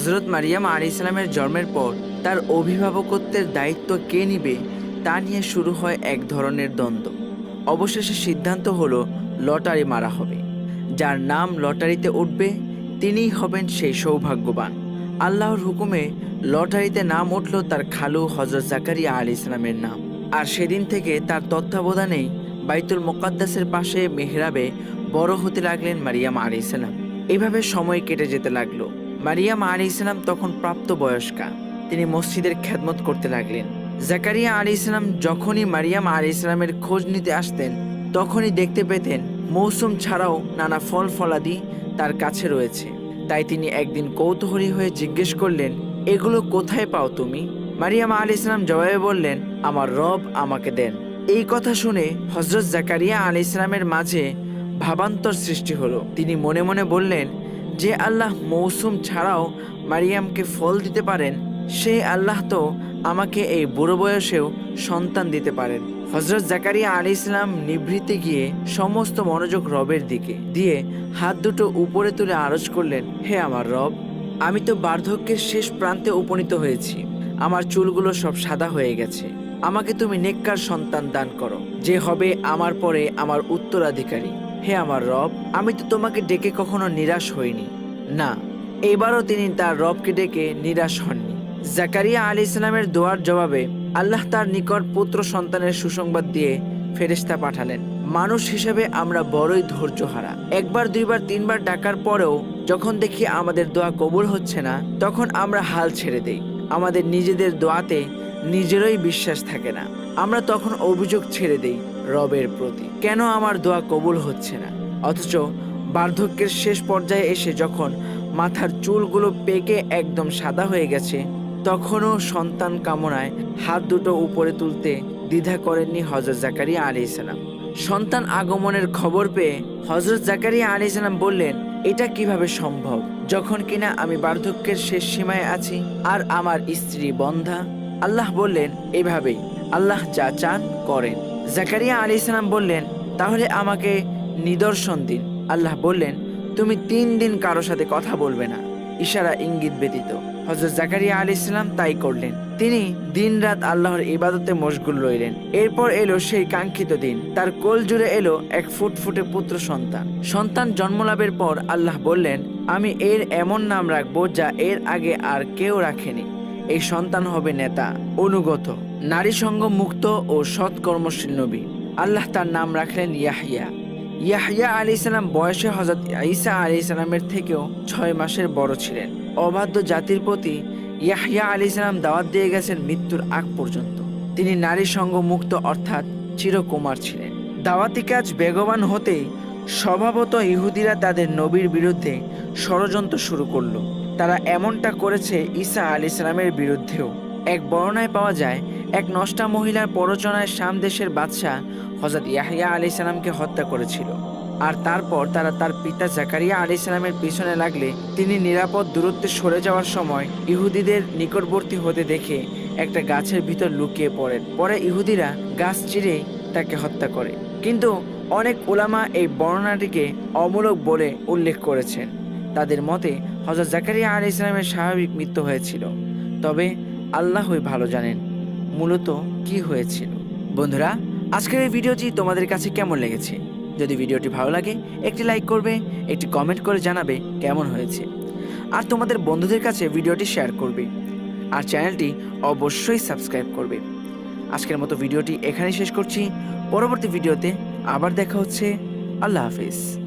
হজরত মারিয়াম আলী ইসলামের জন্মের পর তার অভিভাবকত্বের দায়িত্ব কে নিবে তা নিয়ে শুরু হয় এক ধরনের দ্বন্দ্ব। অবশেষে সিদ্ধান্ত হলো লটারি মারা হবে। যার নাম লটারিতে উঠবে, তিনিই হবেন সেই সৌভাগ্যবান। আল্লাহর হুকুমে লটারিতে নাম উঠল তার খালু হজরত জাকারিয়া আলী ইসলামের নাম। আর সেদিন থেকে তার তত্ত্বাবধানেই বাইতুল মোকাদ্দাসের পাশে মেহরাবে বড় হতে লাগলেন মারিয়াম আলী ইসলাম এভাবে সময় কেটে যেতে লাগল। মারিয়াম আলী ইসলাম তখন প্রাপ্তবয়স্কা। তিনি মসজিদের খ্যাদমত করতে লাগলেন। জাকারিয়া আলী ইসলাম যখনই মারিয়াম আলী ইসলামের খোঁজ নিতে আসতেন, তখনই দেখতে পেতেন মৌসুম ছাড়াও নানা ফল ফলাদি তার কাছে রয়েছে। তাই তিনি একদিন কৌতূহলী হয়ে জিজ্ঞেস করলেন, এগুলো কোথায় পাও তুমি? মারিয়াম আলী ইসলাম জবাবে বললেন, আমার রব আমাকে দেন। এই কথা শুনে হজরত জাকারিয়া আলী ইসলামের মাঝে ভাবান্তর সৃষ্টি হলো। তিনি মনে মনে বললেন যে আল্লাহ মৌসুম ছাড়াও মারিয়ামকে ফল দিতে পারেন সেই আল্লাহ তো আমাকে এই বুড়ো বয়সেও সন্তান দিতে পারেন। হজরত জাকারিয়া আলী ইসলাম নিভৃতে গিয়ে সমস্ত মনোযোগ রবের দিকে দিয়ে হাত দুটো উপরে তুলে আরজ করলেন, হে আমার রব, আমি তো বার্ধক্যের শেষ প্রান্তে উপনীত হয়েছি। আমার চুলগুলো সব সাদা হয়ে গেছে। আমাকে তুমি নেককার সন্তান দান করো, যে হবে আমার পরে আমার উত্তরাধিকারী। হে আমার রব, আমি তো তোমাকে ডেকে কখনো নিরাশ হইনি। না, এবারও তিনি তার রবকে ডেকে নিরাশ হননি। জাকারিয়া আলী ইসলামের দোয়ার জবাবে আল্লাহ তার নিকট পুত্র সন্তানের সুসংবাদ দিয়ে ফেরেশতা পাঠালেন। মানুষ হিসেবে আমরা বড়ই ধৈর্য হারা একবার, দুইবার, তিনবার ডাকার পরেও যখন দেখি আমাদের দোয়া কবুল হচ্ছে না, তখন আমরা হাল ছেড়ে দেই। আমাদের নিজেদের দোয়াতে নিজেরই বিশ্বাস থাকে না। আমরা তখন অভিযোগ ছেড়ে দেই রবের প্রতি, কেন আমার দোয়া কবুল হচ্ছে না? অথচ বার্ধক্যের শেষ পর্যায়ে এসে যখন মাথার চুলগুলো পেকে একদম সাদা হয়ে গেছে, তখনও সন্তান কামনায় হাত দুটো উপরে তুলতে দ্বিধা করেননি হজরত জাকারিয়া আলী ইসলাম সন্তান আগমনের খবর পেয়ে হজরত জাকারিয়া আলী ইসলাম বললেন, এটা কীভাবে সম্ভব? যখন কিনা আমি বার্ধক্যের শেষ সীমায় আছি, আর আমার স্ত্রী বন্ধা আল্লাহ বললেন, এভাবেই আল্লাহ যা চান করেন। জাকারিয়া আলী ইসলাম বললেন, তাহলে আমাকে নিদর্শন দিন। আল্লাহ বললেন, তুমি তিন দিন কারও সাথে কথা বলবে না। ইশারা ইঙ্গিত ব্যতীত হজরত জাকারিয়া আলী ইসলাম তাই করলেন। তিনি দিন রাত আল্লাহর ইবাদতে মশগুল রইলেন। এরপর এলো সেই কাঙ্ক্ষিত দিন। তার কোল জুড়ে এলো এক ফুটফুটে পুত্র সন্তান। সন্তান জন্মলাভের পর আল্লাহ বললেন, আমি এর এমন নাম রাখব যা এর আগে আর কেউ রাখেনি। এই সন্তান হবে নেতা, অনুগত, নারী সঙ্গ মুক্ত ও সৎ কর্মশীল নবী। আল্লাহ তার নাম রাখলেন ইয়াহিয়া ইয়াহিয়া আলী ইসলাম বয়সে হজরত ঈসা আলী ইসলামের থেকেও ছয় মাসের বড় ছিলেন। অবাধ্য জাতির প্রতি ইয়াহিয়া আলী ইসলাম দাওয়াত দিয়ে গেছেন মৃত্যুর আগ পর্যন্ত। তিনি নারী সঙ্গ মুক্ত অর্থাৎ চিরকুমার ছিলেন। দাওয়াতি কাজ বেগবান হতেই স্বভাবত ইহুদিরা তাদের নবীর বিরুদ্ধে ষড়যন্ত্র শুরু করল। তারা এমনটা করেছে ঈসা আলী ইসলামের বিরুদ্ধেও। এক বর্ণায় পাওয়া যায়, এক নষ্টা মহিলার প্ররোচনায় শাম দেশের বাদশাহ হজরত ইয়াহিয়া আলী ইসলামকে হত্যা করেছিল। আর তারপর তারা তার পিতা জাকারিয়া আলী ইসলামের পিছনে লাগলে তিনি নিরাপদ দূরত্বে সরে যাওয়ার সময় ইহুদিদের নিকটবর্তী হতে দেখে একটা গাছের ভিতর লুকিয়ে পড়েন। পরে ইহুদিরা গাছ চিরে তাকে হত্যা করে। কিন্তু অনেক ওলামা এই বর্ণনাটিকে অমূলক বলে উল্লেখ করেছেন। তাদের মতে হজরত জাকারিয়া আলী ইসলামের স্বাভাবিক মৃত্যু হয়েছিল। তবে আল্লাহই ভালো জানেন মূলত কি হয়েছিল। বন্ধুরা, আজকের এই ভিডিওটি তোমাদের কাছে কেমন লেগেছে? যদি ভিডিওটি ভালো লাগে, একটি লাইক করবে, একটি কমেন্ট করে জানাবে কেমন হয়েছে। আর তোমাদের বন্ধুদের কাছে ভিডিওটি শেয়ার করবে। আর চ্যানেলটি অবশ্যই সাবস্ক্রাইব করবে। আজকের মতো ভিডিওটি এখানেই শেষ করছি। পরবর্তী ভিডিওতে আবার দেখা হচ্ছে। আল্লাহ হাফিজ।